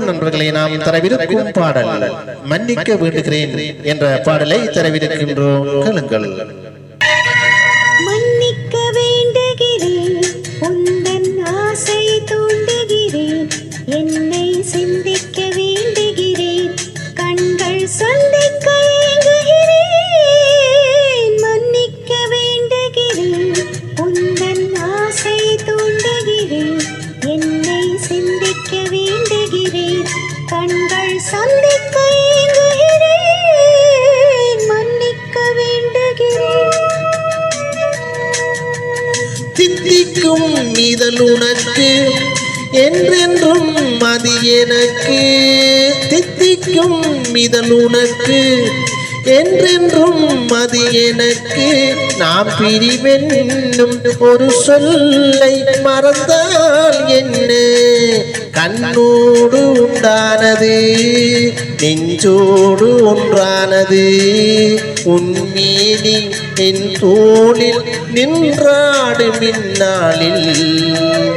வணக்கம் நண்பர்களை நாம் தரவிருக்கும் பாடல் மன்னிக்க வேண்டுகிறேன் என்ற பாடலை தரவிருக்கின்றோம். கேளுங்கள். மன்னிக்க வேண்டுகிறேன் உந்தன் ஆசை தூண்டுகிறேன் என்னை சிந்தி தித்திக்கும் உனக்கு என்றென்றும் மதி எனக்கு. தித்திக்கும் மிதல் உனக்கு என்றென்றும் மதி எனக்கு. நாம் பிரிவென்னும் ஒரு சொல்லை மறந்தால் என்ன? கண்ணோடு உண்டானது. நெஞ்சோடு ஒன்றானது. உன்மீதி என் தோளில் நின்றாடு மின்னாளில்.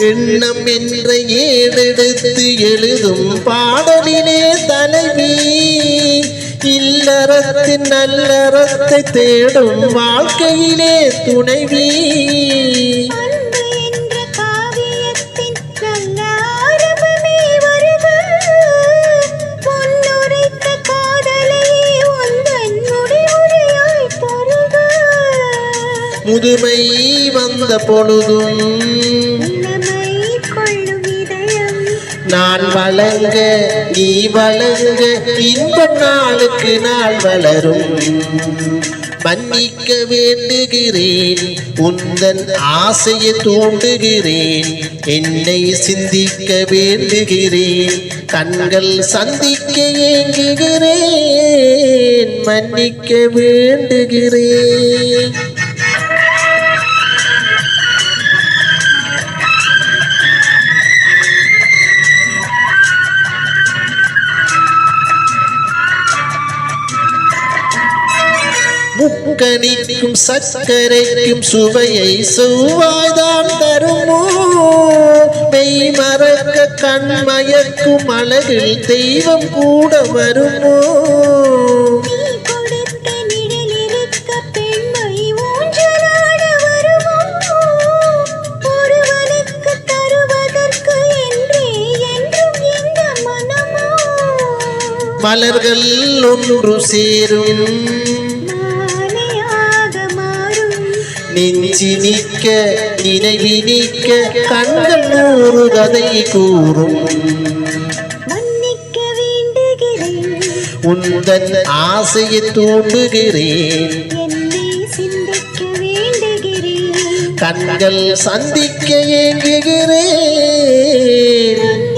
எண்ணம் என்ற ஏடெடுத்து எழுதும் பாடலினே தலைவி இல்லறத்தின் நல்லறத்தை தேடும் வாழ்க்கையிலே துணைவி. முதுமை வந்த பொழுதும் நான் வளங்க நீ வளங்க இன்பம் நாளுக்கு நாள் வளரும். மன்னிக்க வேண்டுகிறேன் உந்தன் ஆசையை தூண்டுகிறேன் என்னை சிந்திக்க வேண்டுகிறேன் கண்கள் சந்திக்க ஏங்குகிறேன் மன்னிக்க வேண்டுகிறேன். கனிக்கும் சர்க்கரைக்கும் சுவையை செவ்வாய்தான் தருமோ? மெய் மறக்க கண்மயக்கும் அழகில் தெய்வம் கூட வருமோ? மலர்கள் ஒன்று சேரும். நெஞ்சி நிற்க நினைவி நிற்க கண்கள் நூறு கதை கூறும். உந்தன் ஆசையை தூண்டுகிறேன். கண்கள் சந்திக்க ஏங்குகிறேன்.